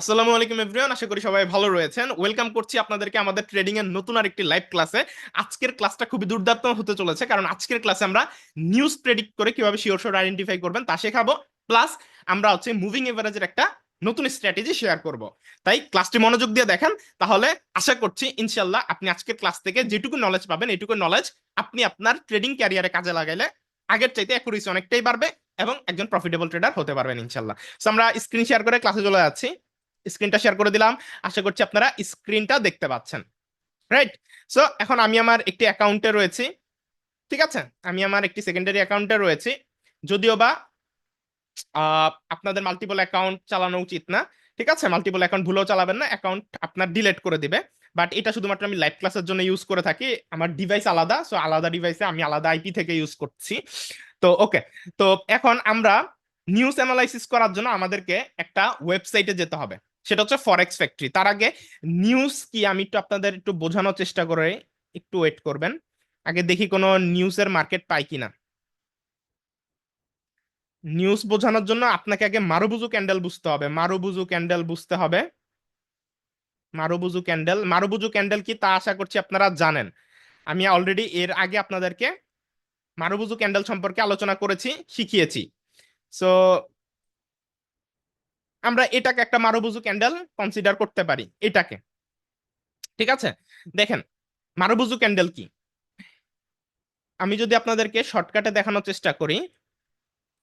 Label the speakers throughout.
Speaker 1: আসসালামু আলাইকুম এভরিওয়ান, আশা করি সবাই ভালো রয়েছেন। ওয়েলকাম করছি আপনাদেরকে আমাদের ট্রেডিং এর নতুন আরেকটি লাইভ ক্লাসে। আজকের ক্লাসটা খুবই দুর্দান্ত হতে চলেছে, কারণ আজকের ক্লাসে আমরা নিউজ প্রেডিক্ট করে কীভাবে শিওর শিওর আইডেন্টিফাই করবেন তা শেখাবো। প্লাস আমরা হচ্ছে মুভিং এভারেজের একটা নতুন স্ট্র্যাটেজি শেয়ার করব। তাই ক্লাসটি মনোযোগ দিয়ে দেখেন, তাহলে আশা করছি ইনশাল্লাহ আপনি আজকের ক্লাস থেকে যেটুকু নলেজ পাবেন, এটুকু নলেজ আপনি আপনার ট্রেডিং ক্যারিয়ারে কাজে লাগাইলে আগের চাইতে অ্যাকুরেসি অনেকটাই বাড়বে এবং একজন প্রফিটেবল ট্রেডার হতে পারবেন ইনশাল্লাহ আমরা স্ক্রিন শেয়ার করে ক্লাসে চলে যাচ্ছি। স্ক্রিনটা শেয়ার করে দিলাম। আশা করছি আপনারা স্ক্রিনটা দেখতে পাচ্ছেন। রাইট সো এখন আমি আমার একটি অ্যাকাউন্টে রয়েছি। ঠিক আছে? আমি আমার একটি সেকেন্ডারি অ্যাকাউন্টে রয়েছি। যদিও বা আপনাদের মাল্টিপল অ্যাকাউন্ট চালানো উচিত না। ঠিক আছে? মাল্টিপল অ্যাকাউন্ট ভুলেও চালাবেন না। অ্যাকাউন্ট আপনার ডিলেট করে দিবে। বাট এটা শুধুমাত্র আমি লাইভ ক্লাসের জন্য ইউজ করে থাকি। আমার ডিভাইস আলাদা। সো আলাদা ডিভাইসে আমি আলাদা আইপি থেকে ইউজ করছি। তো ওকে তো, এখন আমরা নিউজ অ্যানালাইসিস করার জন্য আমাদেরকে একটা ওয়েবসাইটে যেতে হবে। সেটা হচ্ছে ফরেক্স ফ্যাক্টরি তার আগে নিউজ কি আমি একটু আপনাদের একটু বোঝানোর চেষ্টা করে একটু ওয়েট করবেন। আগে দেখি কোনো নিউজের মার্কেট পাই কিনা। নিউজ বোঝানোর জন্য আপনাকে আগে মারুবুজু ক্যান্ডেল বুঝতে হবে। মারুবুজু ক্যান্ডেল বুঝতে হবে। মারুবুজু ক্যান্ডেল মারুবুজু ক্যান্ডেল কি তা আশা করছি আপনারা জানেন। আমি অলরেডি এর আগে আপনাদেরকে মারুবুজু ক্যান্ডেল সম্পর্কে আলোচনা করেছি, শিখিয়েছি। সো আমরা এটাকে একটা মারুবুজু ক্যান্ডেল কনসিডার করতে পারি, এটাকে। ঠিক আছে? দেখেন, মারুবুজু ক্যান্ডেল কি? আমি যদি আপনাদেরকে শর্টকাটে দেখানোর চেষ্টা করি,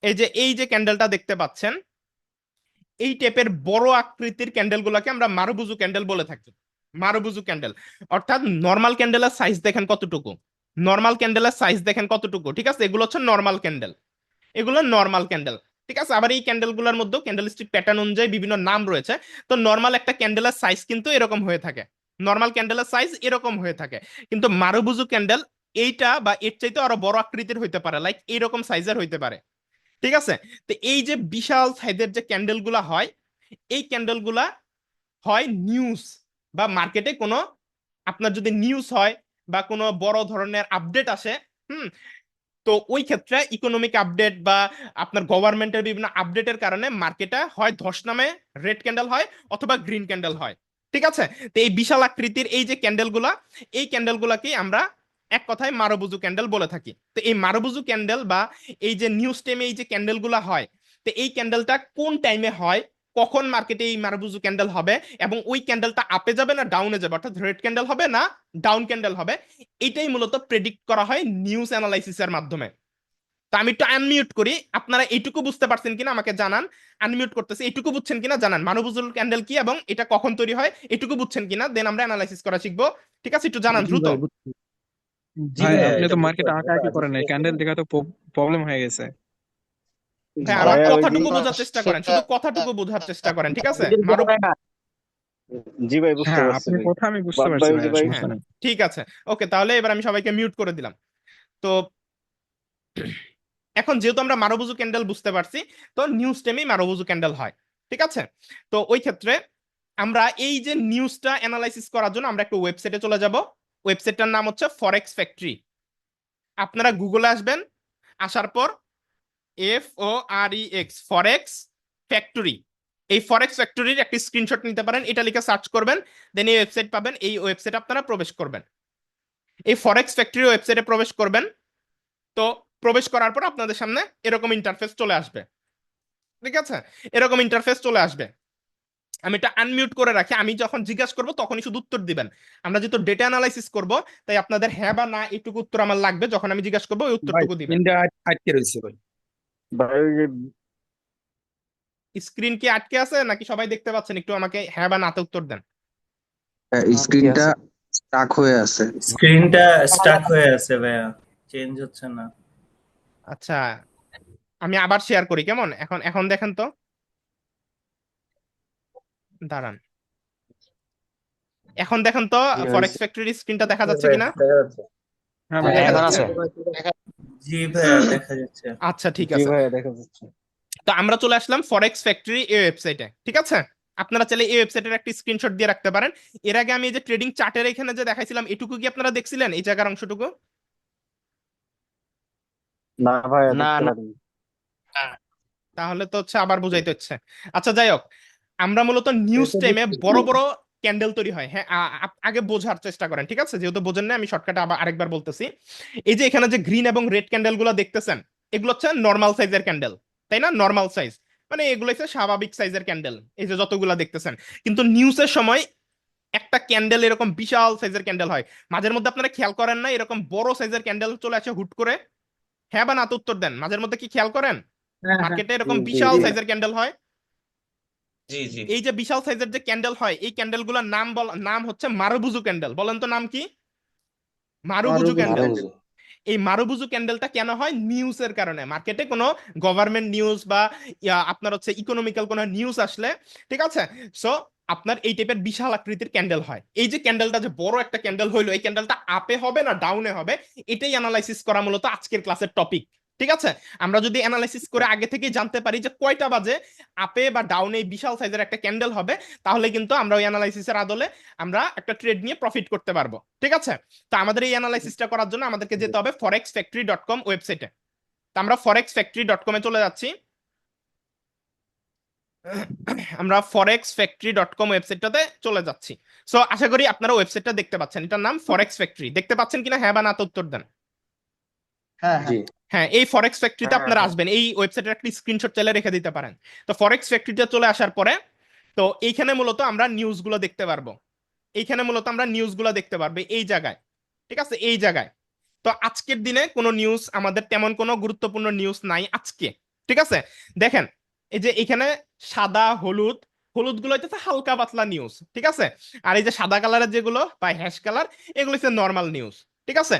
Speaker 1: এই যে এই যে ক্যান্ডেলটা দেখতে পাচ্ছেন, এই টাইপের বড় আকৃতির ক্যান্ডেলগুলোকে আমরা মারুবুজু ক্যান্ডেল বলে থাকি। মারুবুজু ক্যান্ডেল অর্থাৎ নর্মাল ক্যান্ডেলের সাইজ দেখেন কতটুকু? নর্মাল ক্যান্ডেলের সাইজ দেখেন কতটুকু? ঠিক আছে? এগুলো হচ্ছে নর্মাল ক্যান্ডেল এগুলো নর্মাল ক্যান্ডেল ঠিক আছে? আবার এই ক্যান্ডেলগুলোর মধ্যেও ক্যান্ডেলস্টিক প্যাটার্ন অনুযায়ী বিভিন্ন নাম রয়েছে। তো নর্মাল একটা ক্যান্ডেলের সাইজ কিন্তু এরকম হয়ে থাকে। নর্মাল ক্যান্ডেলের সাইজ এরকম হয়ে থাকে। কিন্তু মারুবুজু ক্যান্ডেল এইটা বা এর চাইতে আরও বড় আকৃতির হইতে পারে লাইক এইরকম সাইজের হইতে পারে। ঠিক আছে? তো এই যে বিশাল সাইজের যে ক্যান্ডেলগুলা হয়, এই ক্যান্ডেলগুলা হয় নিউজ বা মার্কেটে কোনো, আপনার যদি নিউজ হয় বা কোনো বড় ধরনের আপডেট আসে, হুম তো ওই ক্ষেত্রে ইকোনমিক আপডেট বা আপনার গভর্নমেন্টের বিভিন্ন আপডেটের কারণে মার্কেটে হয় ধস নামে রেড ক্যান্ডেল হয় অথবা গ্রিন ক্যান্ডেল হয়। ঠিক আছে? তো এই বিশাল আকৃতির এই যে ক্যান্ডেলগুলা এই ক্যান্ডেলগুলাকেই আমরা এক কথায় মারবুজু ক্যান্ডেল বলে থাকি। তো এই মারবুজু ক্যান্ডেল বা এই যে নিউজ টাইমে এই যে ক্যান্ডেলগুলা হয়, তো এই ক্যান্ডেলটা কোন টাইমে হয়? কখন মার্কেটে এই মারবুজু ক্যান্ডেল হবে এবং ওই ক্যান্ডেলটা আপে যাবে না ডাউনে যাবে? অর্থাৎ রেড ক্যান্ডেল হবে না ডাউন ক্যান্ডেল হবে? এটাই মূলত প্রেডিক্ট করা হয় নিউজ অ্যানালাইসিসের মাধ্যমে। তো আমি একটু আনমিউট করি। আপনারা এইটুকু বুঝতে পারছেন কিনা আমাকে জানান। আনমিউট করতেছি। এইটুকু বুঝছেন কিনা জানান। মানবুজুল ক্যান্ডেল কি এবং এটা কখন তৈরি হয়? এটুকু বুঝছেন কিনা? দেন আমরা অ্যানালাইসিস করা শিখব। ঠিক আছে? একটু জানান দ্রুত।
Speaker 2: জি
Speaker 3: আপনি তো মার্কেট আঁকা আঁকি করেন ক্যান্ডেল দেখা তো প্রবলেম হয়ে গেছে।
Speaker 1: হ্যাঁ আমার
Speaker 2: ভাইয়া, ওই
Speaker 1: কথাটুকু
Speaker 2: দিন-
Speaker 1: বোঝার চেষ্টা করেন শুধু কথাটুকু বোঝার চেষ্টা করেন ঠিক আছে? মারু
Speaker 2: জি ভাই বুঝতে
Speaker 3: হ্যাঁ
Speaker 2: পারছি
Speaker 3: আপনার
Speaker 2: ভাই।
Speaker 3: কথা আমি বুঝতে পারছি
Speaker 2: ভাই,
Speaker 1: ঠিক আছে। ওকে তাহলে এবার আমি সবাইকে মিউট করে দিলাম। তো এখন যেহেতু আমরা মারবুজু ক্যান্ডেল বুঝতে পারছি তো নিউজ টাইমেই মারবুজু ক্যান্ডেল হয় ঠিক আছে? তো ওই ক্ষেত্রে আমরা এই যে নিউজটা অ্যানালাইসিস করার জন্য আমরা একটা ওয়েবসাইটে চলে যাব। ওয়েবসাইটটার নাম হচ্ছে ফরেক্স ফ্যাক্টরি। আপনারা গুগলে আসবেন আসার পর F O R E X forex factory এই ফরেক্স ফ্যাক্টরির একটি স্ক্রিনশট নিতে পারেন এটা লিখে সার্চ করবেন দেন এই ওয়েবসাইট পাবেন এই ওয়েবসাইট আপনারা প্রবেশ করবেন। এই ফরেক্স ফ্যাক্টরি ওয়েবসাইটে প্রবেশ করবেন তো প্রবেশ করার পর আপনাদের সামনে এরকম ইন্টারফেস চলে আসবে। ঠিক আছে? এরকম ইন্টারফেস চলে আসবে। আমি এটা আনমিউট করে রাখি আমি যখন জিজ্ঞাসা করব তখনই শুধু উত্তর দিবেন। আমরা যেহেতু ডেটা অ্যানালাইসিস করব তাই আপনাদের হ্যাঁ বা না এটুকু উত্তর আমার লাগবে যখন আমি জিজ্ঞাসা করব ওই উত্তরটুকু দিবেন।
Speaker 3: আটকে রয়েছে ভাই।
Speaker 1: স্ক্রিন কি আটকে আছে নাকি সবাই দেখতে পাচ্ছেন? একটু আমাকে হ্যাঁ বা নাতে উত্তর দেন।
Speaker 4: স্ক্রিনটা স্টাক হয়ে আছে।
Speaker 5: স্ক্রিনটা স্টাক হয়ে আছে ভাইয়া। চেঞ্জ হচ্ছে না।
Speaker 1: আচ্ছা আমি আবার শেয়ার করি কেমন? এখন এখন দেখেন তো। দাঁড়ান। এখন দেখেন তো ফরেক্স ফ্যাক্টরি স্ক্রিনটা দেখা যাচ্ছে কিনা?
Speaker 3: হ্যাঁ
Speaker 1: হ্যাঁ,
Speaker 3: দেখা যাচ্ছে।
Speaker 5: জি ভাইয়া দেখা যাচ্ছে।
Speaker 1: আচ্ছা ঠিক আছে।
Speaker 2: ভাইয়া দেখা যাচ্ছে।
Speaker 1: তো আমরা চলে আসলাম ফরেক্স ফ্যাক্টরি এই ওয়েবসাইটে ঠিক আছে? আপনারা চাইলে এই ওয়েবসাইটের একটি স্ক্রিনশট দিয়ে রাখতে পারেন। এর আগে আমি এই যে ট্রেডিং চার্টের এখানে যে দেখাইছিলাম এটুকু কি আপনারা দেখছিলেন? এই জায়গার অংশটুকু?
Speaker 2: না ভাইয়া
Speaker 4: না, না।
Speaker 1: তাহলে তো হচ্ছে আবার বুঝাইতে হচ্ছে। আচ্ছা যাই হোক। আমরা মূলত নিউজ টাইমে বড় বড় ক্যান্ডেল তৈরি হয়। হ্যাঁ আগে বোঝার চেষ্টা করেন ঠিক আছে? যেহেতু বোঝেন না আমি শর্টকাটে আবার আরেকবার বলতেছি। এই যে এখানে যে গ্রিন এবং রেড ক্যান্ডেলগুলো দেখতেছেন এগুলো হচ্ছে নর্মাল সাইজের ক্যান্ডেল তাই না? নর্মাল সাইজ মানে এগুলো হচ্ছে স্বাভাবিক সাইজের ক্যান্ডেল এই যে যতগুলা দেখতেছেন। কিন্তু নিউজের সময় একটা ক্যান্ডেল এরকম বিশাল সাইজের ক্যান্ডেল হয়। মাঝের মধ্যে আপনারা খেয়াল করেন না এরকম বড় সাইজের ক্যান্ডেল চলে আসে হুট করে? হ্যাঁ বা না তো উত্তর দেন। মাঝের মধ্যে কি খেয়াল করেন? মার্কেটে এরকম
Speaker 2: জি, জি,
Speaker 1: বিশাল। সাইজের ক্যান্ডেল হয়। এই যে বিশাল সাইজের যে ক্যান্ডেল হয় এই ক্যান্ডেলগুলোর নাম বল নাম হচ্ছে মারুবুজু ক্যান্ডেল। বলেন তো নাম কি? মারুবুজু। ক্যান্ডেল। এই মারুবুজু ক্যান্ডেলটা কেন হয়? নিউজের কারণে। মার্কেটে কোনো গভর্নমেন্ট নিউজ বা আপনার হচ্ছে ইকোনমিক্যাল কোনো নিউজ আসলে ঠিক আছে? সো আপনার এই টাইপের বিশাল আকৃতির ক্যান্ডেল হয়। এই যে ক্যান্ডেলটা যে বড় একটা ক্যান্ডেল হইল এই ক্যান্ডেলটা আপে হবে না ডাউনে হবে? এটাই অ্যানালাইসিস করা মূলত আজকের ক্লাসের টপিক ঠিক আছে? আমরা যদি অ্যানালাইসিস করে আগে থেকে জানতে পারি যে কয়টা বাজে আপে বা ডাউনে বিশাল সাইজের একটা ক্যান্ডেল হবে, তাহলে কিন্তু আমরা ওই অ্যানালাইসিসের আদলে আমরা একটা ট্রেড নিয়ে প্রফিট করতে পারব। ঠিক আছে? তো আমাদের এই অ্যানালাইসিসটা করার জন্য আমাদেরকে যেতে হবে ফরেক্স ফ্যাক্টরি ডট কম ওয়েবসাইটে তো আমরা ফরেক্স ফ্যাক্টরি ডট কমে চলে যাচ্ছি। আমরা ফরেক্স ফ্যাক্টরি ডট কম ওয়েবসাইটটাতে চলে যাচ্ছি। সো আশা করি আপনারা ওয়েবসাইটটা দেখতে পাচ্ছেন। এটার নাম ফরেক্স ফ্যাক্টরি দেখতে পাচ্ছেন কিনা? হ্যাঁ বা না উত্তর দেন।
Speaker 2: জি।
Speaker 1: হ্যাঁ এই ফরেক্স ফ্যাক্টরিতে
Speaker 5: হ্যাঁ,
Speaker 1: আপনারা
Speaker 5: হ্যাঁ।
Speaker 1: আসবেন। এই ওয়েবসাইটের একটা স্ক্রিনশট চাইলে রেখে দিতে পারেন। তো ফরেক্স ফ্যাক্টরিতে চলে আসার পরে তো এইখানে মূলত আমরা নিউজগুলো দেখতে পারব। এইখানে মূলত আমরা নিউজগুলো দেখতে পারব এই জায়গায়। ঠিক আছে? এই জায়গায়। তো আজকের দিনে কোনো নিউজ আমাদের তেমন কোনো গুরুত্বপূর্ণ নিউজ নাই আজকে। ঠিক আছে? দেখেন এই যে এখানে সাদা হলুদ হলুদগুলো হইতেছে হালকা পাতলা নিউজ ঠিক আছে? আর এই যে সাদা কালারের যেগুলো বা হ্যাশ কালার এগুলো হচ্ছে নর্মাল নিউজ ঠিক আছে?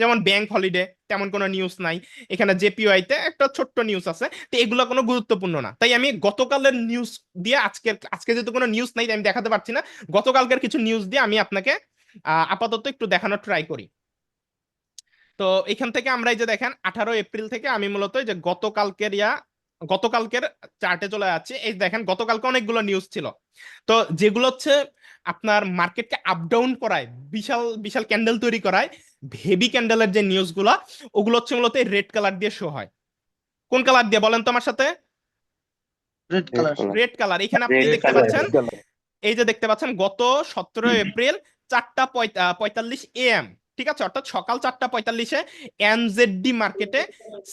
Speaker 1: যেমন ব্যাংক হলিডে তেমন কোনো নিউজ নাই। এখানে জেপিওআই তে একটা ছোট্ট নিউজ আছে। তো এগুলো কোনো গুরুত্বপূর্ণ না। তাই আমি গতকালের নিউজ দিয়ে আজকের, আজকে যেহেতু কোনো নিউজ নাই আমি দেখাতে পারছি না। গতকালকের কিছু নিউজ দিয়ে আমি আপনাকে আপাতত একটু দেখানোর ট্রাই করি। তো এখান থেকে আমরা এই যে দেখেন, আঠারো এপ্রিল থেকে আমি মূলত যে গতকালকের ইয়া, গতকালকের চার্টে চলে যাচ্ছি। এই দেখেন, গতকালকে অনেকগুলো নিউজ ছিল। তো যেগুলো হচ্ছে আপনার মার্কেটকে আপ ডাউন করায়, বিশাল বিশাল ক্যান্ডেল তৈরি করায় হেভি ক্যান্ডেলের যে নিউজগুলো ওগুলো হচ্ছে মূলত রেড কালার দিয়ে শো হয়। কোন কালার দিয়ে বলেন তো আমার সাথে?
Speaker 2: রেড কালার
Speaker 1: রেড কালার এখানে আপনি দেখতে পাচ্ছেন এই যে দেখতে পাচ্ছেন গত সতেরো এপ্রিল চারটা পঁয়তাল্লিশ এএম ঠিক আছে? অর্থাৎ সকাল চারটা পঁয়তাল্লিশে এনজেডডি মার্কেটে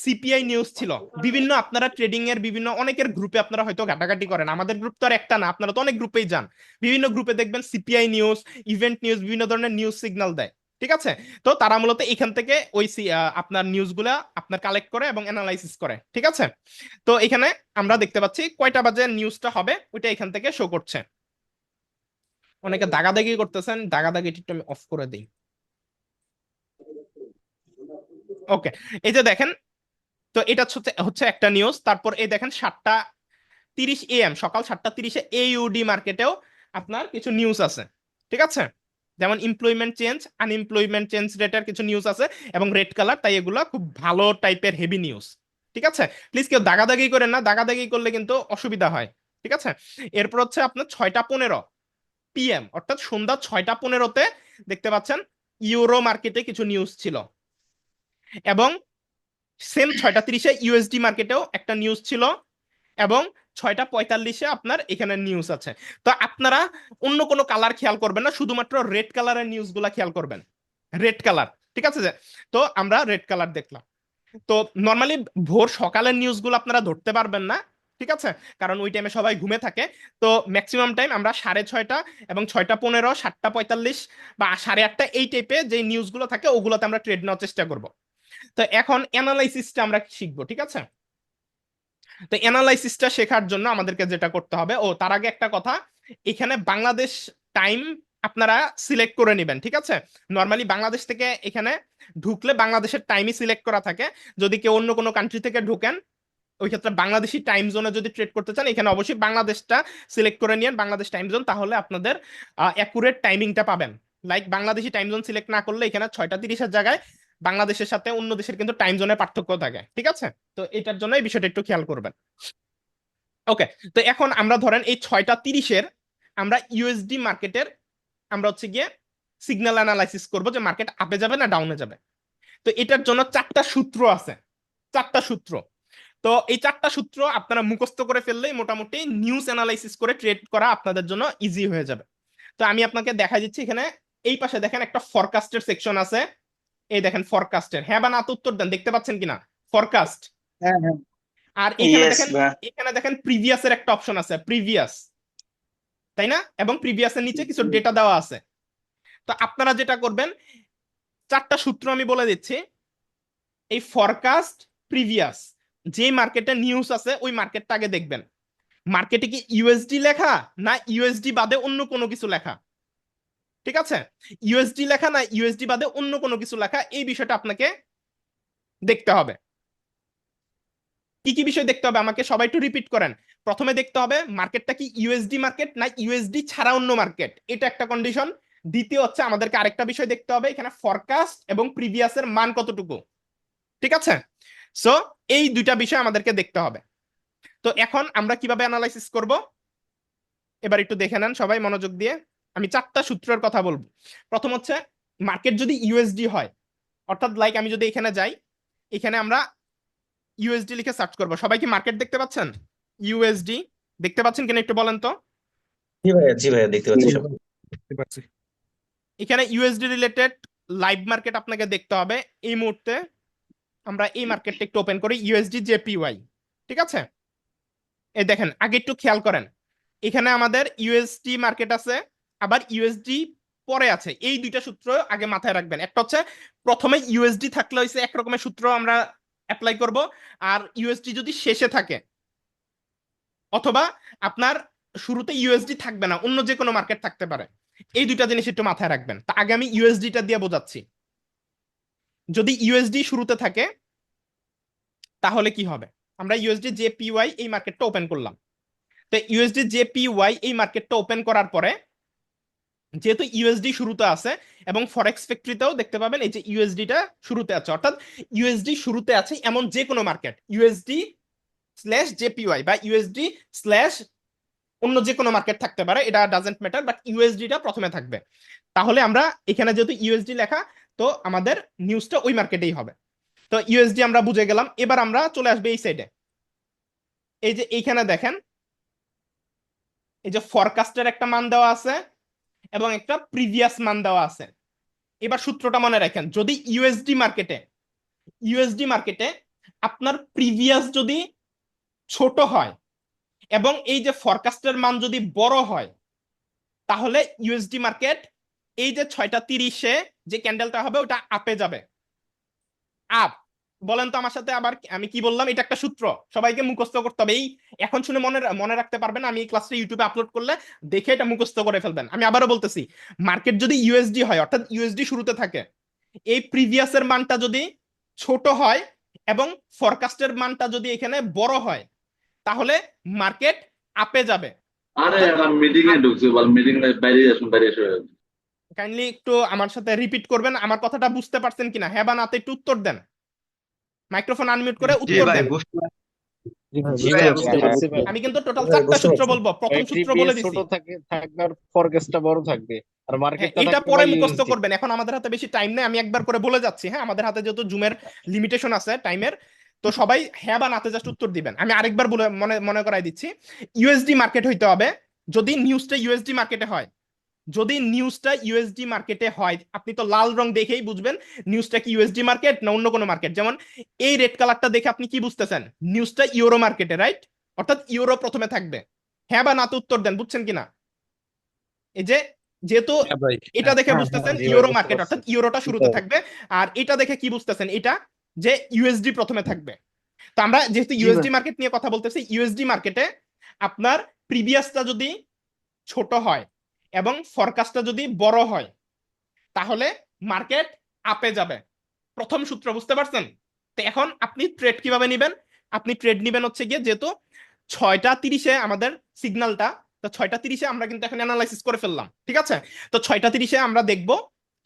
Speaker 1: সিপিআই নিউজ ছিল। বিভিন্ন আপনারা ট্রেডিং এর বিভিন্ন অনেকের গ্রুপে আপনারা হয়তো ঘাটাঘাটি করেন। আমাদের গ্রুপ তো আর একটা না আপনারা তো অনেক গ্রুপেই যান। বিভিন্ন গ্রুপে দেখবেন সিপিআই নিউজ ইভেন্ট নিউজ বিভিন্ন ধরনের নিউজ সিগন্যাল দেয়। ঠিক আছে? তো তারা মূলত এখান থেকে ওই আপনার নিউজগুলা আপনার কালেক্ট করে এবং অ্যানালাইসিস করে, ঠিক আছে? তো এখানে আমরা দেখতে পাচ্ছি কয়টা বাজে নিউজটা হবে, ওইটা এখান থেকে শো করছে। অনেকে দাগাদাগি করতেছেন দাগাদাগিটি আমি অফ করে দিই। ওকে, এই যে দেখেন, তো এটা হচ্ছে একটা নিউজ তারপর এই দেখেন সাতটা তিরিশ এ এম সকাল সাতটা তিরিশে এ এইউডি মার্কেটেও আপনার কিছু নিউজ আছে, ঠিক আছে? যেমন এমপ্লয়মেন্ট চেঞ্জ আনএমপ্লয়মেন্ট চেঞ্জ রেটের কিছু নিউজ আছে এবং রেড কালার তাই এগুলো খুব ভালো টাইপের হেভি নিউজ ঠিক আছে? প্লিজ কেউ দাগাদাগি করেন না, দাগাদাগি করলে কিন্তু অসুবিধা হয়, ঠিক আছে? এরপর হচ্ছে আপনার ছয়টা পনেরো পিএম অর্থাৎ সন্ধ্যা ছয়টা পনেরোতে দেখতে পাচ্ছেন ইউরো মার্কেটে কিছু নিউজ ছিল এবং সেম ছয়টা তিরিশে ইউএসডি মার্কেটেও একটা নিউজ ছিল এবং ছয়টা পঁয়তাল্লিশে আপনার এখানে নিউজ আছে। তো আপনারা অন্য কোনো কালার খেয়াল করবেন না, শুধুমাত্র রেড কালারের নিউজগুলা খেয়াল করবেন। রেড কালার ঠিক আছে যে? তো আমরা রেড কালার দেখলাম। তো নর্মালি ভোর সকালের নিউজগুলো আপনারা ধরতে পারবেন না, ঠিক আছে? কারণ ওই টাইমে সবাই ঘুমে থাকে। তো ম্যাক্সিমাম টাইম আমরা সাড়ে ছয়টা এবং ছয়টা পনেরো, সাতটা পঁয়তাল্লিশ বা সাড়ে আটটা এই টাইপে যে নিউজগুলো থাকে, ওগুলোতে আমরা ট্রেড নেওয়ার চেষ্টা করব। তো এখন অ্যানালাইসিসটা আমরা শিখব, ঠিক আছে? তো অ্যানালাইসিসটা শেখার জন্য আমাদেরকে যেটা করতে হবে, ও তার আগে একটা কথা, এখানে বাংলাদেশ টাইম আপনারা সিলেক্ট করে নেবেন, ঠিক আছে? নর্মালি বাংলাদেশ থেকে এখানে ঢুকলে বাংলাদেশের টাইমই সিলেক্ট করা থাকে। যদি কেউ অন্য কোনো কান্ট্রি থেকে ঢুকেন, ওই ক্ষেত্রে বাংলাদেশি টাইম জোনে যদি ট্রেড করতে চান, এখানে অবশ্যই বাংলাদেশটা সিলেক্ট করে নিন বাংলাদেশ টাইম জোন তাহলে আপনাদের অ্যাকুরেট টাইমিংটা পাবেন। Like Bangladeshi time zone select না করলে এখানে ছয়টা তিরিশের জায়গায় বাংলাদেশের সাথে অন্য দেশের কিন্তু টাইম জোনের পার্থক্য থাকে, ঠিক আছে? তো এটার জন্য এই বিষয়টা একটু খেয়াল করবেন। ওকে তো এখন আমরা ধরেন এই ছয়টা তিরিশের আমরা ইউএসডি মার্কেটের আমরা হচ্ছে গিয়ে সিগন্যাল অ্যানালাইসিস করব যে মার্কেট আপে যাবে না ডাউনে যাবে। তো এটার জন্য চারটা সূত্র আছে, চারটা সূত্র। তো এই চারটা সূত্র আপনারা মুখস্থ করে ফেললেই মোটামুটি নিউজ অ্যানালাইসিস করে ট্রেড করা আপনাদের জন্য ইজি হয়ে যাবে। তো আমি আপনাকে দেখা দিচ্ছি, এখানে এই পাশে দেখেন একটা ফরকাস্টের সেকশন আছে এই দেখেন ফরকাস্টের হ্যাঁ বা না তো উত্তর দেন দেখতে পাচ্ছেন কিনা? ফরকাস্ট
Speaker 2: হ্যাঁ হ্যাঁ।
Speaker 1: আর এখানে দেখেন। এখানে দেখেন প্রিভিয়াস এর একটা অপশন আছে প্রিভিয়াস তাই না? এবং প্রিভিয়াস এর নিচে কিছু ডেটা দেওয়া আছে। তো আপনারা যেটা করবেন চারটা সূত্র আমি বলে দিচ্ছি। এই ফরকাস্ট প্রিভিয়াস যে মার্কেটে নিউজ আছে ওই মার্কেটটা আগে দেখবেন। মার্কেটে কি ইউএসডি লেখা না ইউএসডি বাদে অন্য কোনো কিছু লেখা? ঠিক আছে? ইউএসডি লেখা না ইউএসডি বাদে অন্য কোনো কিছু লেখা, এই বিষয়টা আপনাকে দেখতে হবে। কি কি বিষয় দেখতে হবে আমাকে? সবাই একটু রিপিট করেন। প্রথমে দেখতে হবে মার্কেটটা কি ইউএসডি মার্কেট না ইউএসডি ছাড়া অন্য মার্কেট এটা একটা কন্ডিশন দ্বিতীয় হচ্ছে আমাদেরকে আরেকটা বিষয় দেখতে হবে, এখানে ফরকাস্ট এবং প্রিভিয়াসের মান কতটুকু? ঠিক আছে? সো এই দুইটা বিষয় আমাদেরকে দেখতে হবে। তো এখন আমরা কীভাবে অ্যানালাইসিস করব? এবার একটু দেখে নেন সবাই মনোযোগ দিয়ে। আমি চারটা সূত্রের কথা বলব। প্রথম হচ্ছে মার্কেট যদি ইউএসডি হয় অর্থাৎ লাইক আমি যদি এখানে যাই এখানে আমরা ইউএসডি লিখে সার্চ করব। সবাই কি মার্কেট দেখতে পাচ্ছেন? ইউএসডি দেখতে পাচ্ছেন কিনা একটু বলেন তো?
Speaker 5: জি ভাইয়া জি ভাইয়া দেখতে পাচ্ছি। সব
Speaker 3: দেখতে পাচ্ছি।
Speaker 1: এখানে ইউএসডি রিলেটেড লাইভ মার্কেট আপনাকে দেখতে হবে। এই মুহূর্তে আমরা এই মার্কেটটা একটু ওপেন করি ইউএসডি জেপিওয়াই ঠিক আছে? এই দেখেন আগে একটু খেয়াল করেন। এখানে আমাদের ইউএসডি মার্কেট আছে আবার ইউএসডি পরে আছে। এই দুইটা সূত্র আগে মাথায় রাখবেন। একটা হচ্ছে, প্রথমে ইউএসডি থাকলে হয়েছে এক রকমের সূত্র আমরা অ্যাপ্লাই করব। আর ইউএসডি যদি শেষে থাকে, অথবা আপনার শুরুতে ইউএসডি থাকবে না, অন্য যে কোনো মার্কেট থাকতে পারে, এই দুইটা জিনিস একটু মাথায় রাখবেন। তা আগে আমি ইউএসডিটা দিয়ে বোঝাচ্ছি। যদি ইউএসডি শুরুতে থাকে, তাহলে কি হবে? আমরা ইউএসডি জেপিওয়াই এই মার্কেটটা ওপেন করলাম। তো ইউএসডি জেপিওয়াই এই মার্কেটটা ওপেন করার পরে যেহেতু ইউএসডি শুরুতে আছে এবং ফরেক্স ফ্যাক্টরিতেও দেখতে পাবেন এই যে ইউএসডিটা শুরুতে আছে। অর্থাৎ ইউএসডি শুরুতে আছে এমন যে কোনো মার্কেট ইউএসডি স্ল্যাশ জেপিওয়াই বা ইউএসডি স্ল্যাশ অন্য যে কোনো মার্কেট থাকতে পারে, এটা ডাজেন্ট ম্যাটার বাট ইউএসডিটা প্রথমে থাকবে। তাহলে আমরা এখানে যেহেতু ইউএসডি লেখা, তো আমাদের নিউজটা ওই মার্কেটেই হবে। তো ইউএসডি আমরা বুঝে গেলাম, এবার আমরা চলে আসবে এই সাইডে এই যে এইখানে দেখেন, এই যে ফরকাস্টের একটা মান দেওয়া আছে এবং একটা প্রিভিয়াস মান দেওয়া আছে। এবার সূত্রটা মনে রাখেন, যদি ইউএসডি মার্কেটে ইউএসডি মার্কেটে আপনার প্রিভিয়াস যদি ছোট হয় এবং এই যে ফরকাস্টের মান যদি বড় হয়, তাহলে ইউএসডি মার্কেট এই যে ছয়টা তিরিশে যে ক্যান্ডেলটা হবে, ওটা আপে যাবে। আপ বলেন তো আমার সাথে আবার আমি কি বললাম? এটা একটা সূত্র। সবাইকে মুখস্থ করতে হবে। এই এখন শুনে মনে মনে রাখতে পারবেন আমি এই ক্লাসটা ইউটিউবে আপলোড করলে দেখে এটা মুখস্থ করে ফেলবেন। আমি আবারও বলতেছি মার্কেট যদি ইউএসডি হয় অর্থাৎ ইউএসডি শুরুতে থাকে এই প্রিভিয়াসের মানটা যদি ছোট হয় এবং ফরকাস্টের মানটা যদি এখানে বড় হয় তাহলে মার্কেট আপে যাবে।
Speaker 6: আরে মিটিং এ ঢুকছি বল মিটিং এ বাইরে আসুন বাইরে
Speaker 1: কাইন্ডলি একটু আমার সাথে রিপিট করবেন আমার কথাটা বুঝতে পারছেন কিনা? হ্যাঁ বা নাতে একটু উত্তর দেন। মাইক্রোফোন আনমিউট করে উত্তর
Speaker 5: পারছি।
Speaker 1: আমি কিন্তু টোটাল
Speaker 5: হ্যাঁ,
Speaker 1: চারটা সূত্র বলব। প্রথম সূত্র বলে দিছি।
Speaker 7: ছোট থাকে থাকবে আর ফরকাস্টটা বড় থাকবে। আর
Speaker 1: হ্যাঁ,
Speaker 7: মার্কেটটা
Speaker 1: এটা পরে মুখস্থ করবেন। এখন আমাদের হাতে বেশি টাইম নেই আমি একবার করে বলে যাচ্ছি। হ্যাঁ আমাদের হাতে যেহেতু জুমের লিমিটেশন আছে টাইমের তো সবাই হ্যাঁ বা নাতে জাস্ট উত্তর দিবেন। আমি আরেকবার বলে মনে মনে করাই দিচ্ছি। ইউএসডি মার্কেট হইতে হবে। যদি নিউজটা ইউএসডি মার্কেটে হয় যদি নিউজটা ইউএসডি মার্কেটে হয় আপনি তো লাল রং দেখেই বুঝবেন নিউজটা কি ইউএসডি মার্কেট না অন্য কোনো মার্কেট যেমন এই রেড কালারটা দেখে আপনি কি বুঝতেছেন? নিউজটা ইউরো মার্কেটে রাইট অর্থাৎ ইউরো প্রথমে থাকবে। হ্যাঁ বা না তো উত্তর দেন বুঝছেন কিনা? এই যে যেহেতু
Speaker 3: হ্যাঁ
Speaker 1: এটা দেখে
Speaker 7: হ্যাঁ,
Speaker 1: বুঝতেছেন
Speaker 7: হ্যাঁ, ভাই,
Speaker 1: ইউরো মার্কেট অর্থাৎ ইউরোটা শুরুতে থাকবে। আর এটা দেখে কি বুঝতেছেন? এটা যে ইউএসডি প্রথমে থাকবে। তো আমরা যেহেতু ইউএসডি মার্কেট নিয়ে কথা বলতেছি ইউএসডি মার্কেটে আপনার প্রিভিয়াসটা যদি ছোট হয় এবং ফরকাস্টটা যদি বড় হয়, তাহলে মার্কেট আপে যাবে। প্রথম সূত্র বুঝতে পারছেন? তো এখন আপনি ট্রেড কীভাবে নেবেন? আপনি ট্রেড নেবেন হচ্ছে গিয়ে যেহেতু ছয়টা তিরিশে আমাদের সিগন্যালটা তো ছয়টা তিরিশে আমরা কিন্তু এখন অ্যানালাইসিস করে ফেললাম, ঠিক আছে? তো ছয়টা তিরিশে আমরা দেখব,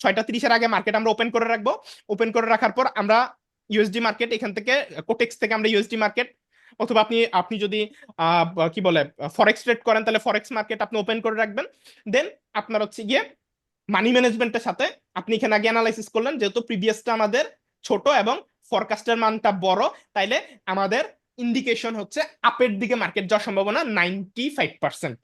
Speaker 1: ছয়টা তিরিশের আগে মার্কেট আমরা ওপেন করে রাখব। ওপেন করে রাখার পর আমরা ইউএসডি মার্কেট এখান থেকে কোটেক্স থেকে আমরা ইউএসডি মার্কেট অথবা আপনি আপনি যদি কি বলে ফরেক্স ট্রেড করেন, তাহলে ফরেক্স মার্কেট আপনি ওপেন করে রাখবেন। দেন আপনার হচ্ছে গিয়ে মানি ম্যানেজমেন্টের সাথে আপনি এখানে আগে অ্যানালাইসিস করলেন, যেহেতু প্রিভিয়াসটা আমাদের ছোট এবং ফরকাস্টের মানটা বড়, তাইলে আমাদের ইন্ডিকেশন হচ্ছে আপের দিকে মার্কেট যাওয়ার সম্ভাবনা ninety five percent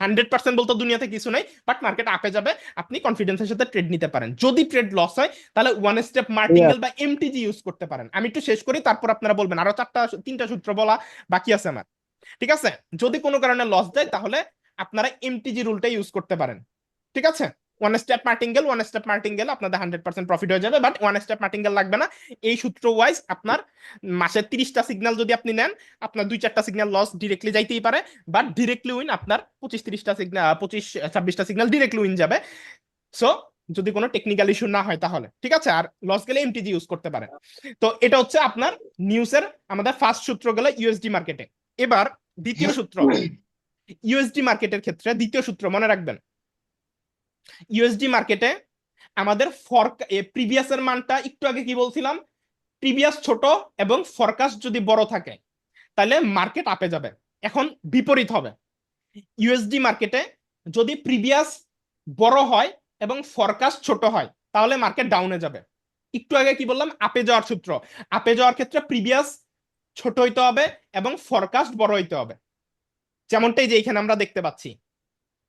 Speaker 1: hundred percent বলতে দুনিয়াতে কিছু নাই বাট মার্কেট আপে যাবে আপনি কনফিডেন্সের সাথে ট্রেড নিতে পারেন। যদি ট্রেড লস হয় তাহলে ওয়ান স্টেপ মার্টিকেল বা এমটিজি ইউজ করতে পারেন। আমি একটু শেষ করি তারপর আপনারা বলবেন আরও চারটা তিনটা সূত্র বলা বাকি আছে আমার। ঠিক আছে? যদি কোনো কারণে লস দেয় তাহলে আপনারা এমটিজি রুলটা ইউজ করতে পারেন। ঠিক আছে? One step martingale one step martingale আপনাদের হান্ড্রেড পার্সেন্ট প্রফিট হয়ে যাবে বাট ওয়ান স্টেপ মার্টিঙ্গেল লাগবে না। এই সূত্র ওয়াইজ আপনার মাসে তিরিশটা সিগন্যাল যদি আপনি নেন আপনার দুই চারটা সিগন্যাল লস ডিরেক্টলি যাইতেই পারে বাট ডিরেক্টলি উইন আপনার পঁচিশ তিরিশটা সিগন্যাল পঁচিশ ছাব্বিশটা সিগন্যাল ডিরেক্টলি উইন যাবে। সো যদি কোনো টেকনিক্যাল ইস্যু না হয় তাহলে ঠিক আছে? আর লস গেলে এমটিজি ইউজ করতে পারেন তো এটা হচ্ছে আপনার নিউজের আমাদের ফার্স্ট সূত্র গেল ইউএসডি মার্কেটে এবার দ্বিতীয় সূত্র ইউএসডি মার্কেটের ক্ষেত্রে দ্বিতীয় সূত্র মনে রাখবেন। ইউএসডি মার্কেটে আমাদের ফরক প্রিভিয়াসের মানটা একটু আগে কি বলছিলাম? প্রিভিয়াস ছোট এবং ফরকাস্ট যদি বড় থাকে, তাহলে মার্কেট আপে যাবে। এখন বিপরীত হবে। ইউএসডি মার্কেটে যদি প্রিভিয়াস বড় হয় এবং ফরকাস্ট ছোট হয়, তাহলে মার্কেট ডাউনে যাবে। একটু আগে কি বললাম? আপে যাওয়ার সূত্র। আপে যাওয়ার ক্ষেত্রে প্রিভিয়াস ছোট হইতে হবে এবং ফরকাস্ট বড় হইতে হবে। যেমনটাই যে এখানে আমরা দেখতে পাচ্ছি।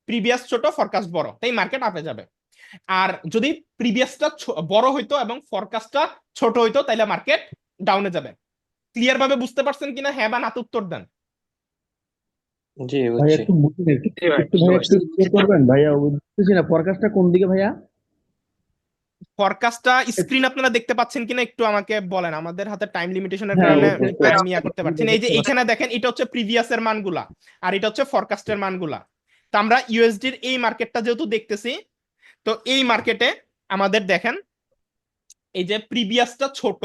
Speaker 1: প্রিভিয়াস ছোট ফরকাস্ট বড় তাই মার্কেট আপে যাবে। আর যদি প্রিভিয়াসটা বড় হইতো এবং ফরকাস্টটা ছোট হইতো তাহলে মার্কেট ডাউনে যাবে। ক্লিয়ার ভাবে বুঝতে পারছেন কিনা? হ্যাঁ বা নাতে উত্তর দেন।
Speaker 8: জি
Speaker 9: ভাইয়া ইয়ে বুঝতেছি না ফরকাস্টটা কোন দিকে ভাইয়া?
Speaker 1: ফরকাস্টটা স্ক্রিন আপনারা দেখতে পাচ্ছেন কিনা একটু আমাকে বলেন? আমাদের হাতে টাইম লিমিটেশনের
Speaker 9: হ্যাঁ,
Speaker 1: কারণে আমি ইয়া করতে পারছি না। এই যে এইখানে দেখেন এটা হচ্ছে প্রিভিয়াসের মানগুলা আর এটা হচ্ছে ফরকাস্টের মানগুলা। তো আমরা ইউএসডির এই মার্কেটটা যেহেতু দেখতেছি তো এই মার্কেটে আমাদের দেখেন এই যে প্রিভিয়াসটা ছোট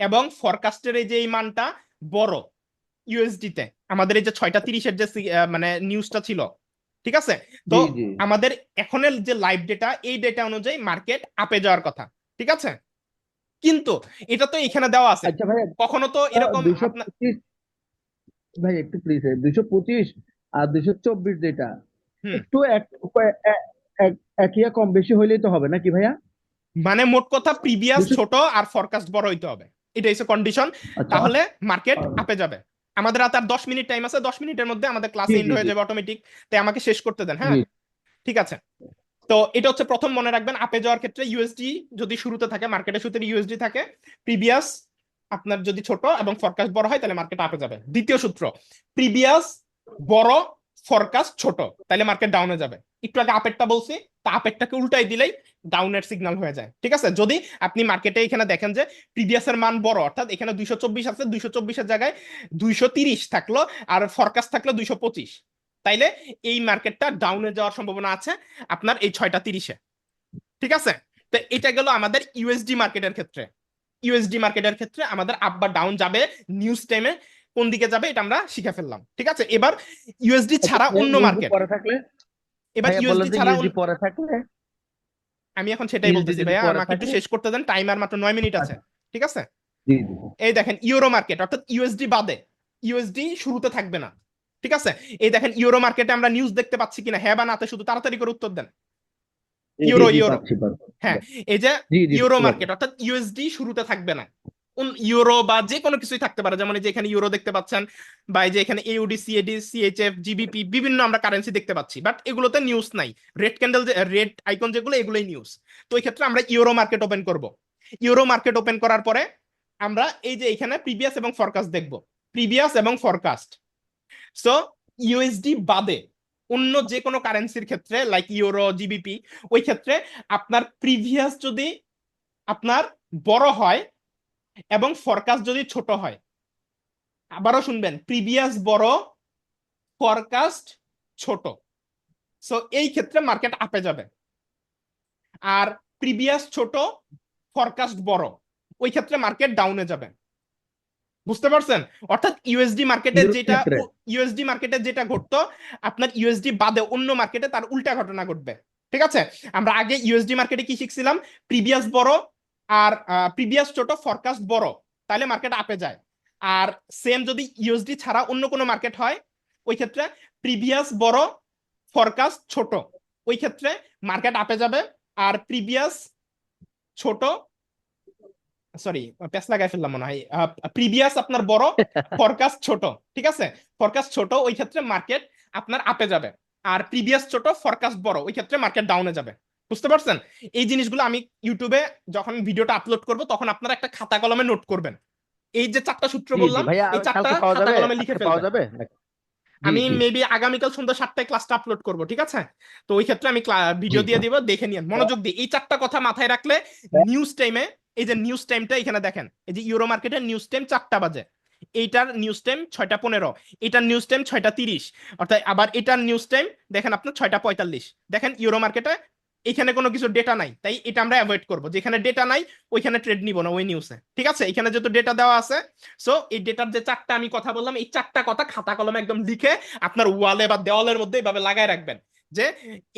Speaker 1: এবং ফরকাস্টের এই যে এই মানটা বড় ইউএসডি তে আমাদের এই যে ছয়টা তিরিশের যে মানে নিউজটা ছিল ঠিক আছে? তো আমাদের এখনের যে লাইভ ডেটা এই ডেটা অনুযায়ী মার্কেট আপে যাওয়ার কথা ঠিক আছে? কিন্তু এটা তো এখানে দেওয়া আছে।
Speaker 9: আচ্ছা
Speaker 1: কখনো তো এরকম
Speaker 9: ভাই একটু প্লিজ দুইশো পঁচিশ আর দুইশো চব্বিশ
Speaker 1: হুম।
Speaker 9: একটু এক এ- এ- এক- একিয়া কম বেশি হইলেই তো হবে নাকি ভাইয়া?
Speaker 1: মানে মোট কথা প্রিভিয়াস ছোট আর ফরকাস্ট বড় হইতে হবে। এটা হচ্ছে কন্ডিশন
Speaker 9: আচ্ছা।
Speaker 1: তাহলে মার্কেট
Speaker 9: আচ্ছা।
Speaker 1: আপে যাবে। আমাদের হাতে আর দশ মিনিট টাইম আছে দশ মিনিটের মধ্যে আমাদের ক্লাস এন্ড হয়ে যাবে অটোমেটিক তাই আমাকে শেষ করতে দেন হ্যাঁ? ঠিক আছে। তো এটা হচ্ছে প্রথম মনে রাখবেন আপে যাওয়ার ক্ষেত্রে ইউএসডি যদি শুরুতে থাকে মার্কেটের শুরুতে ইউএসডি থাকে প্রিভিয়াস আপনার যদি ছোট এবং ফরকাস্ট বড় হয় তাহলে মার্কেট আপে যাবে। দ্বিতীয় সূত্র প্রিভিয়াস বড় ফরকাস্ট ছোট তাহলে মার্কেট ডাউনে যাবে। একটু আগে আপেরটা বলছি, তা আপেরটাকে উল্টাই দিলেই ডাউনের সিগন্যাল হয়ে যায়। ঠিক আছে? যদি আপনি মার্কেটে এখানে দেখেন যে প্রিভিয়াসের মান বড়, অর্থাৎ এখানে দুইশো চব্বিশ আছে, দুইশো চব্বিশের জায়গায় দুইশো তিরিশ থাকল আর ফরকাস্ট থাকল দুইশো পঁচিশ। তাইলে এই মার্কেটটা ডাউনে যাওয়ার সম্ভাবনা আছে আপনার এই ছয়টা তিরিশে। ঠিক আছে? তো এটা গেল আমাদের ইউএসডি মার্কেটের ক্ষেত্রে। ইউএসডি মার্কেটের ক্ষেত্রে আমাদের আপ বা ডাউন যাবে নিউজ টাইমে কোন দিকে যাবে এটা আমরা শিখে ফেললাম ঠিক আছে? এবার ইউএসডি ছাড়া অন্য মার্কেট
Speaker 9: পরে থাকলে?
Speaker 1: এবার ইউএসডি ছাড়া
Speaker 9: পরে থাকলে?
Speaker 1: আমি এখন সেটাই বলতেছি ভাইয়া আমাকে একটু শেষ করতে দেন টাইমার মাত্র নয় মিনিট আছে ঠিক আছে? এই দেখেন ইউরো মার্কেট অর্থাৎ ইউএসডি বাদে ইউএসডি শুরুতে থাকবে না ঠিক আছে? এই দেখেন ইউরো মার্কেটে আমরা নিউজ দেখতে পাচ্ছি কিনা হ্যাঁ বা নাতে শুধু তাড়াতাড়ি করে উত্তর দেন। Euro, euro. হ্যাঁ এই যে ইউরো মার্কেট অর্থাৎ ইউএসডি শুরুতে থাকবে না। ইউরো বা যে কোনো কিছুই থাকতে পারে। যেমন যে এখানে ইউরো দেখতে পাচ্ছেন বা যে এখানে ইউডি সিএডি সিএইচএফ জিবিপি বিভিন্ন আমরা কারেন্সি দেখতে পাচ্ছি। বাট এগুলোতে নিউজ নাই। রেড ক্যান্ডেল যে রেড আইকন যেগুলো, এগুলোই নিউজ তো এই ক্ষেত্রে আমরা ইউরো মার্কেট ওপেন করব। ইউরো মার্কেট ওপেন করার পরে আমরা এই যে এখানে প্রিভিয়াস এবং ফরকাস্ট দেখব। প্রিভিয়াস এবং ফরকাস্ট সো ইউএসডি বাদে অন্য যে কোনো কারেন্সির ক্ষেত্রে লাইক ইউরো জিবিপি ওই ক্ষেত্রে আপনার প্রিভিয়াস যদি আপনার বড় হয় এবং ফরকাস্ট যদি ছোট হয় আবারও শুনবেন প্রিভিয়াস বড় ফরকাস্ট ছোট। সো এই ক্ষেত্রে মার্কেট আপে যাবে। আর প্রিভিয়াস ছোট ফরকাস্ট বড় ওই ক্ষেত্রে মার্কেট ডাউনে যাবে। বুঝতে পারছেন? অর্থাৎ ইউএসডি মার্কেটে যেটা ইউএসডি মার্কেটে যেটা ঘটতো আপনার ইউএসডি বাদে অন্য মার্কেটে তার উল্টা ঘটনা ঘটবে। ঠিক আছে? আমরা আগে ইউএসডি মার্কেটে কি শিখছিলাম? প্রিভিয়াস বড় আর প্রিভিয়াস ছোট ফরকাস্ট বড় তাহলে মার্কেট আপে যায়। আর সেম যদি ইউএসডি ছাড়া অন্য কোনো মার্কেট হয় ওই ক্ষেত্রে প্রিভিয়াস বড় ফরকাস্ট ছোট ওই ক্ষেত্রে মার্কেট আপে যাবে। আর প্রিভিয়াস ছোট সরি প্যাস লাগাই ফেললাম মনে হয়। প্রিভিয়াস আপনার বড় ফরকাস্ট ছোট ঠিক আছে? ফরকাস্ট ছোট ওই ক্ষেত্রে মার্কেট আপনার আপে যাবে। আর প্রিভিয়াস ছোট ফরকাস্ট বড় ওই ক্ষেত্রে মার্কেট ডাউনে যাবে। বুঝতে পারছেন? এই জিনিসগুলো আমি ইউটিউবে যখন ভিডিওটা আপলোড করব তখন আপনারা একটা খাতা কলমে নোট করবেন। এই যে চারটা সূত্র বললাম এই চারটা খাতা কলমে লিখে ফেলবেন।
Speaker 7: যাবে?
Speaker 1: আমি। মেবি আগামীকাল সন্ধ্যা সাতটায় ক্লাসটা আপলোড করব ঠিক আছে? তো ওই ক্ষেত্রে আমি ভিডিও দিয়ে দিব দেখে নিন মনোযোগ দিয়ে। এই চারটা কথা মাথায় রাখলে নিউজ টাইমে এই যে নিউজ টাইমটা এখানে দেখেন এই যে ইউরো মার্কেটের নিউজ টাইম চারটা বাজে। এইটার নিউজ টাইম ছয়টা পনেরো এটার নিউজ টাইম ছয়টা তিরিশ অর্থাৎ আবার এটার নিউজ টাইম দেখেন আপনার ছয়টা পঁয়তাল্লিশ। দেখেন ইউরো মার্কেটে এখানে কোনো কিছু ডেটা নাই তাই এটা আমরা অ্যাভয়েড করব। যেখানে ডেটা নাই ওইখানে ট্রেড নিব না ওই নিউজে ঠিক আছে? এখানে যেহেতু ডেটা দেওয়া আছে সো এই ডেটার যে চারটা আমি কথা বললাম এই চারটা কথা খাতা কলমে একদম লিখে আপনার ওয়ালে বা দেওয়ালের মধ্যে এইভাবে লাগায় রাখবেন যে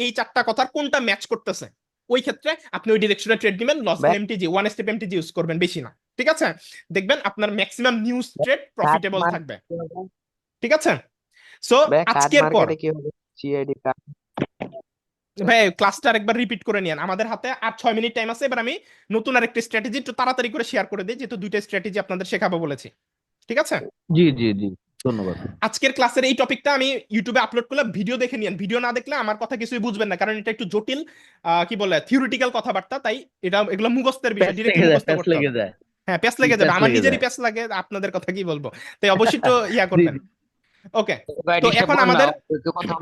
Speaker 1: এই চারটা কথার কোনটা ম্যাচ করতেছে। ওই ক্ষেত্রে আপনি ওই ডিরেকশনে ট্রেড দিবেন loss MTG one step MTG use করবেন বেশি না। ঠিক আছে? দেখবেন আপনার ম্যাক্সিমাম নিউজ ট্রেড প্রফিটেবল থাকবে। ঠিক আছে? সো আজকের পর ভাই ক্লাসটা আরেকবার রিপিট করে নিন আমাদের হাতে আর ছয় মিনিট টাইম আছে এবার আমি নতুন আরেকটা স্ট্র্যাটেজি একটু তাড়াতাড়ি করে শেয়ার করে দিই যেহেতু দুইটা স্ট্র্যাটেজি আপনাদের শেখাবো বলেছি। ঠিক আছে?
Speaker 9: জি জি জি ধন্যবাদ।
Speaker 1: আজকের ক্লাসের এই টপিকটা আমি ইউটিউবে আপলোড করলে ভিডিও দেখে নিন ভিডিও না দেখলে আমার কথা কিছুই বুঝবেন না কারণ এটা একটু জটিল আহ, কি বলে থিওরিটিক্যাল কথাবার্তা তাই এটা এগুলো মুখস্থের বিষয় ডিরেক্ট মুখস্থ করতে হ্যাঁ প্যাস লেগে যাবে। আমার নিজেরই। প্যাস লাগে আপনাদের কথা কি বলব? তাই অবশ্যই তো ইয়া করবেন। ওকে তো এখন আমাদের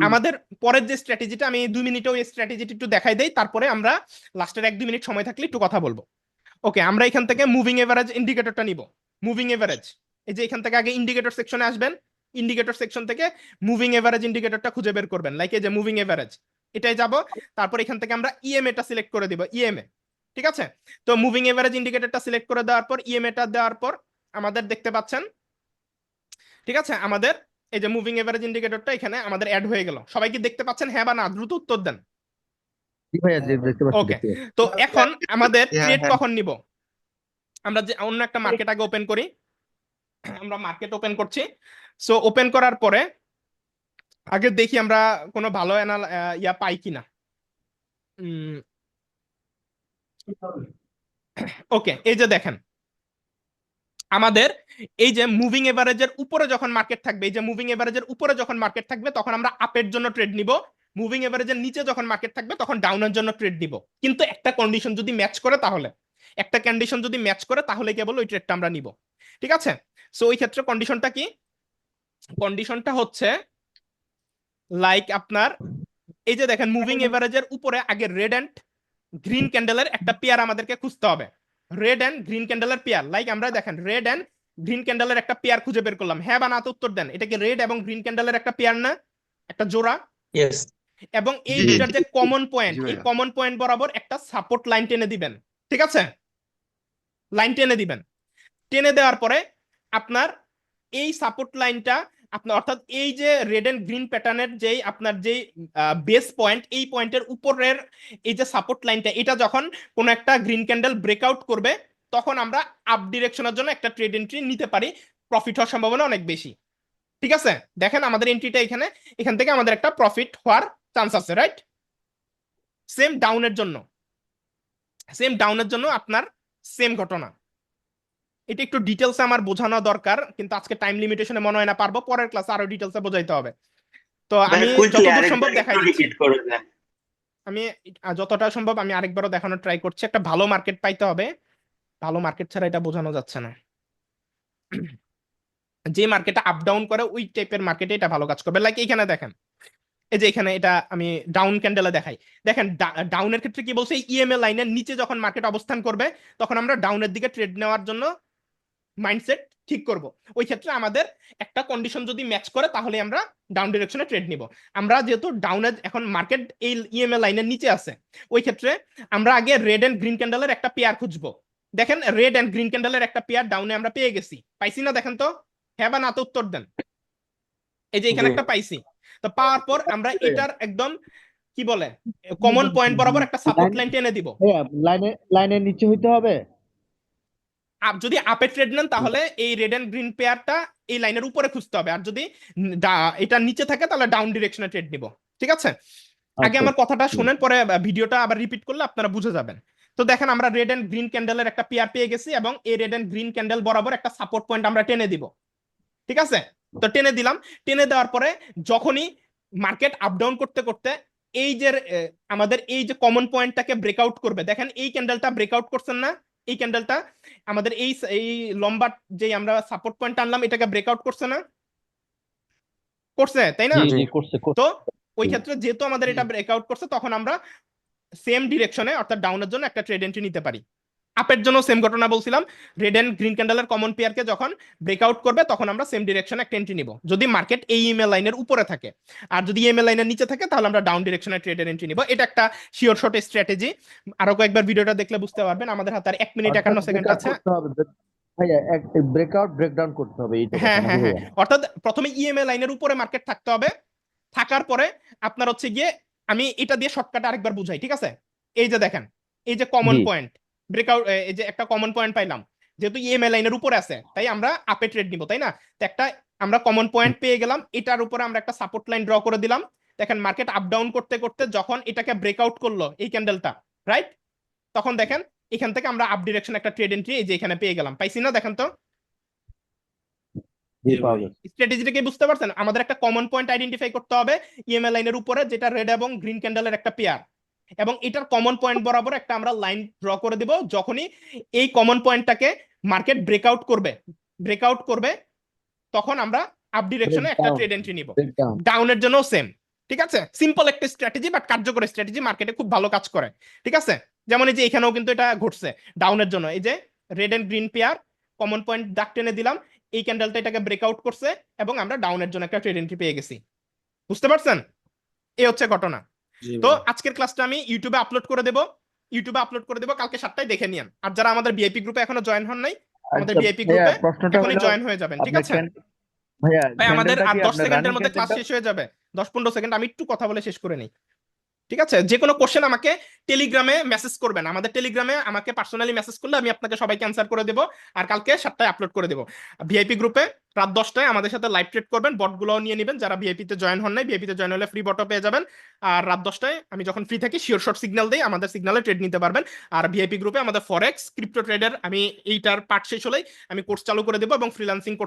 Speaker 1: আমাদের পরের যে স্ট্র্যাটেজিটা আমি দুই মিনিটে ওই স্ট্র্যাটেজিটা একটু দেখাই দেই তারপরে আমরা লাস্টের এক দুই মিনিট সময় থাকলে একটু কথা বলব। ওকে আমরা এখান থেকে মুভিং এভারেজ ইন্ডিকেটরটা নিব। মুভিং এভারেজ এই যে এখান থেকে আগে ইন্ডিকেটর সেকশনে আসবেন ইন্ডিকেটর সেকশন থেকে মুভিং এভারেজ ইন্ডিকেটরটা খুঁজে বের করবেন লাইক এই যে মুভিং এভারেজ এটাই যাব। তারপর এখান থেকে আমরা ইএমএ টা সিলেক্ট করে দিব ইএমএ ঠিক আছে? তো মুভিং এভারেজ ইন্ডিকেটরটা সিলেক্ট করে দেওয়ার পর ইএমএ টা দেওয়ার পর আমাদের দেখতে পাচ্ছেন ঠিক আছে? আমাদের এই যে মুভিং এভারেজ ইন্ডিকেটরটা এখানে আমাদের অ্যাড হয়ে গেল। সবাই কি দেখতে পাচ্ছেন? হ্যাঁ বা না? দ্রুত উত্তর দেন।
Speaker 9: পাচ্ছি।
Speaker 1: তো এখন আমাদের ট্রেড। কখন নিব? আমরা যে অন্য একটা মার্কেট আগে ওপেন করি। আমরা মার্কেট ওপেন করছি। সো ওপেন করার পরে আগে দেখি আমরা কোনো ভালো অ্যানাল- আহ, ইয়া পাই কিনা। ওকে এই যে দেখেন। আমাদের এই যে মুভিং এভারেজের উপরে যখন মার্কেট থাকবে, এই যে মুভিং এভারেজের উপরে যখন মার্কেট থাকবে, তখন আমরা আপের জন্য ট্রেড নিব। মুভিং এভারেজের নিচে যখন মার্কেট থাকবে, তখন ডাউনের জন্য ট্রেড নিব। কিন্তু একটা কন্ডিশন যদি ম্যাচ করে তাহলে, একটা কন্ডিশন যদি ম্যাচ করে, তাহলে কেবল ওই ট্রেডটা আমরা নিব। ঠিক আছে? সো ওই ক্ষেত্রে কন্ডিশনটা কি? কন্ডিশনটা হচ্ছে লাইক আপনার, এই যে দেখেন মুভিং এভারেজের উপরে আগে রেড অ্যান্ড গ্রিন ক্যান্ডেলের একটা পেয়ার আমাদেরকে খুঁজতে হবে। রেড অ্যান্ড গ্রিন ক্যান্ডেলের পেয়ার লাইক আমরা দেখেন রেড অ্যান্ড গ্রিন ক্যান্ডেলের একটা পেয়ার খুঁজে বের করলাম। হ্যাঁ বা না তো উত্তর দেন। এটা কি রেড এবং গ্রিন ক্যান্ডেলের একটা পেয়ার না? একটা জোড়া?
Speaker 5: ইয়েস
Speaker 1: এবং এই দুটার যে কমন পয়েন্ট এই কমন পয়েন্ট বরাবর একটা সাপোর্ট লাইন টেনে দিবেন। ঠিক আছে? লাইন টেনে দিবেন। টেনে দেওয়ার পরে আপনার এই সাপোর্ট লাইনটা আপনার অর্থাৎ এই যে রেড এন্ড গ্রিন প্যাটার্নের যেই আপনার যেই বেস পয়েন্ট এই পয়েন্টের উপরের এই যে সাপোর্ট লাইনটা এটা যখন কোনো একটা গ্রিন ক্যান্ডেল ব্রেকআউট করবে, তখন আমরা আপ ডিরেকশনের জন্য একটা ট্রেড এন্ট্রি নিতে পারি। প্রফিট হওয়ার সম্ভাবনা অনেক বেশি। ঠিক আছে? দেখেন আমাদের এন্ট্রিটা এখানে, এখান থেকে আমাদের একটা প্রফিট হওয়ার চান্স আছে রাইট সেম ডাউনের জন্য। সেম ডাউনের জন্য আপনার সেম ঘটনা। এটা একটু ডিটেলসে আমার বোঝানো দরকার কিন্তু আজকে টাইম লিমিটেশনে মনে হয় না পারব পরের ক্লাসে আরও ডিটেলসে বোঝাইতে হবে। তো আমি যতদূর সম্ভব দেখাই আমি যতটা সম্ভব আমি আরেকবারও দেখানোর ট্রাই করছি। একটা ভালো মার্কেট পাইতে হবে। ভালো মার্কেট ছাড়া এটা বোঝানো যাচ্ছে না। যে মার্কেটটা আপ ডাউন করে ওই টাইপের মার্কেটে এটা ভালো কাজ করবে। লাইক এখানে দেখেন। এই যে এখানে এটা আমি ডাউন ক্যান্ডেলে দেখাই। দেখেন ডাউনের ক্ষেত্রে কি বলছে? ইএমএ লাইনের নিচে যখন মার্কেট অবস্থান করবে তখন আমরা ডাউনের দিকে ট্রেড নেওয়ার জন্য মাইন্ডসেট ঠিক করব। ওই ক্ষেত্রে আমাদের একটা কন্ডিশন যদি ম্যাচ করে তাহলে আমরা ডাউন ডিরেকশনে ট্রেড নিব। আমরা যেহেতু ডাউনের এখন মার্কেট এই ইএমএ লাইনের নিচে আছে ওই ক্ষেত্রে আমরা আগে রেড এন্ড গ্রিন ক্যান্ডেলের একটা পেয়ার খুঁজবো। দেখেন রেড এন্ড গ্রিন ক্যান্ডেলের একটা পেয়ার ডাউনে আমরা পেয়ে গেছি। পাইছি না দেখেন তো? হ্যাঁ বা না তো উত্তর দেন। এই যে এখানে একটা পাইছি। তো পাওয়ার পর আমরা এটার একদম কি বলে? কমন পয়েন্ট বরাবর একটা সাপোর্ট লাইন টেনে দিব।
Speaker 9: লাইনে লাইনের নিচে হইতে হবে।
Speaker 1: যদি আপে ট্রেড নেন তাহলে এই রেড এন্ড গ্রিন পেয়ারটা এই লাইনের উপরে খুঁজতে হবে। আর যদি এটা নিচে থাকে তাহলে ডাউন ডিরেকশনে ট্রেড নিব। ঠিক আছে? আগে
Speaker 9: আচ্ছা।
Speaker 1: আমার কথাটা শুনেন পরে ভিডিওটা আবার রিপিট করলে আপনারা বুঝে যাবেন। তো দেখেন আমরা রেড এন্ড গ্রিন ক্যান্ডেলের একটা পেয়ার পেয়ে গেছি এবং এই রেড এন্ড গ্রিন ক্যান্ডেল বরাবর একটা সাপোর্ট পয়েন্ট আমরা টেনে দিব। ঠিক আছে? তো টেনে দিলাম। টেনে দেওয়ার পরে যখনই মার্কেট আপ ডাউন করতে করতে এই যে আমাদের এই যে কমন পয়েন্টটাকে ব্রেকআউট করবে দেখেন এই ক্যান্ডেলটা ব্রেকআউট করছেন না? এই ক্যান্ডেলটা আমাদের এই এই লম্বা যে আমরা সাপোর্ট পয়েন্ট আনলাম এটাকে ব্রেকআউট করছে না? করছে তাই না। তো ওই ক্ষেত্রে যেহেতু আমাদের এটা ব্রেকআউট করছে তখন আমরা সেম ডিরেকশনে অর্থাৎ ডাউনের জন্য একটা ট্রেড এন্ট্রি নিতে পারি। আপের জন্য সেম ঘটনা বলছিলাম। রেড এন্ড গ্রিন ক্যান্ডেলের কমন পেয়ারকে যখন ব্রেকআউট করবে তখন আমরা সেম ডিরেকশনে একটা এন্ট্রি নিব। যদি মার্কেট এই ইমেল লাইনের উপরে থাকে। আর যদি ইমেল লাইনের নিচে থাকে তাহলে আমরা ডাউন ডিরেকশনে ট্রেডের এন্ট্রি নিব। এটা একটা শিওর শর্ট স্ট্র্যাটেজি আরও কয়েকবার ভিডিওটা দেখলে বুঝতে পারবেন আমাদের হাতে আর এক মিনিট একান্ন সেকেন্ড আছে।
Speaker 9: ব্রেকআউট ব্রেকডাউন করতে হবে
Speaker 1: হ্যাঁ হ্যাঁ হ্যাঁ। অর্থাৎ প্রথমে ইএমএ লাইনের উপরে মার্কেট থাকতে হবে। থাকার পরে আপনার হচ্ছে গিয়ে আমি এটা দিয়ে শর্টকাট আরেকবার বুঝাই ঠিক আছে? এই যে দেখেন এই যে কমন পয়েন্ট ব্রেকআউট এই যে একটা কমন পয়েন্ট পাইলাম যেহেতু ইএমএ লাইনের উপরে আছে তাই আমরা আপে ট্রেড নিব তাই না? তো একটা আমরা কমন পয়েন্ট পেয়ে গেলাম এটার উপরে আমরা একটা সাপোর্ট লাইন ড্র করে দিলাম। দেখেন মার্কেট আপ ডাউন করতে করতে যখন এটাকে ব্রেকআউট করল এই ক্যান্ডেলটা রাইট তখন দেখেন এখান থেকে আমরা আপ ডিরেকশন একটা ট্রেড এন্ট্রি এই যে এখানে পেয়ে গেলাম। পাইছি না দেখেন তো? স্ট্র্যাটেজিটাকে বুঝতে পারছেন? আমাদের একটা কমন পয়েন্ট আইডেন্টিফাই করতে হবে ইএমএল লাইনের উপরে যেটা রেড এবং গ্রিন ক্যান্ডেলের একটা পেয়ার এবং এটার কমন পয়েন্ট বরাবর একটা আমরা লাইন ড্র করে দিব যখনই এই কমন পয়েন্টটাকে মার্কেট ব্রেকআউট করবে। ব্রেকআউট করবে তখন আমরা আপ ডিরেকশনে একটা. ট্রেড এন্ট্রি নিব। ডাউনের জন্য সেম ঠিক আছে? সিম্পল একটা স্ট্র্যাটেজি বাট কার্যকর স্ট্র্যাটেজি মার্কেটে খুব ভালো কাজ করে ঠিক আছে? যেমন এই যে এখানেও কিন্তু এটা ঘটছে ডাউনের জন্য। এই যে red and green pair common point ডাক টেনে দিলাম এই ক্যান্ডেলটা এটাকে ব্রেকআউট করছে এবং আমরা ডাউনের জন্য একটা ট্রেড এন্ট্রি পেয়ে গেছি। বুঝতে পারছেন? এই হচ্ছে ঘটনা। তো আজকের ক্লাসটা আমি ইউটিউবে আপলোড করে দেবো। ইউটিউবে আপলোড করে দেবো কালকে সাতটায় দেখে নিন আর যারা আমাদের ভিআইপি গ্রুপে এখনও জয়েন হন নাই আমাদের
Speaker 9: ভিআইপি
Speaker 1: গ্রুপে এখনই জয়েন হয়ে যাবেন ঠিক আছে? ভাই আমাদের আর
Speaker 9: কি
Speaker 1: দশ
Speaker 9: আপনার
Speaker 1: সেকেন্ডের মধ্যে ক্লাস শেষ হয়ে যাবে। দশ পনেরো সেকেন্ড আমি একটু কথা বলে শেষ করে নিই। ঠিক আছে? যে কোনো কোশ্চেন আমাকে টেলিগ্রামে মেসেজ করবেন। আমাদের টেলিগ্রামে আমাকে পার্সোনালি মেসেজ করলে আমি আপনাকে সবাইকে অ্যান্সার করে দেবো আর কালকে সাতটায় আপলোড করে দেবো। ভিআইপি গ্রুপে রাত দশটায় আমাদের সাথে লাইভ ট্রেড করবেন। বটগুলোও নিয়ে নেবেন। যারা ভিআইপি তে জয়েন হন নাই ভিআইপি তে জয়েন হলে ফ্রি বটও পেয়ে যাবেন। আর রাত দশটায় আমি যখন ফ্রি থাকি শিওর শর্ট সিগন্যাল দিই আমাদের সিগনালে ট্রেড নিতে পারবেন। আর ভিআইপি গ্রুপে আমাদের ফরেক্স ক্রিপ্টো ট্রেডের আমি এইটার পার্ট শেষ হলেই আমি কোর্স চালু করে দেবো এবং ফ্রিলান্সিং কোর্স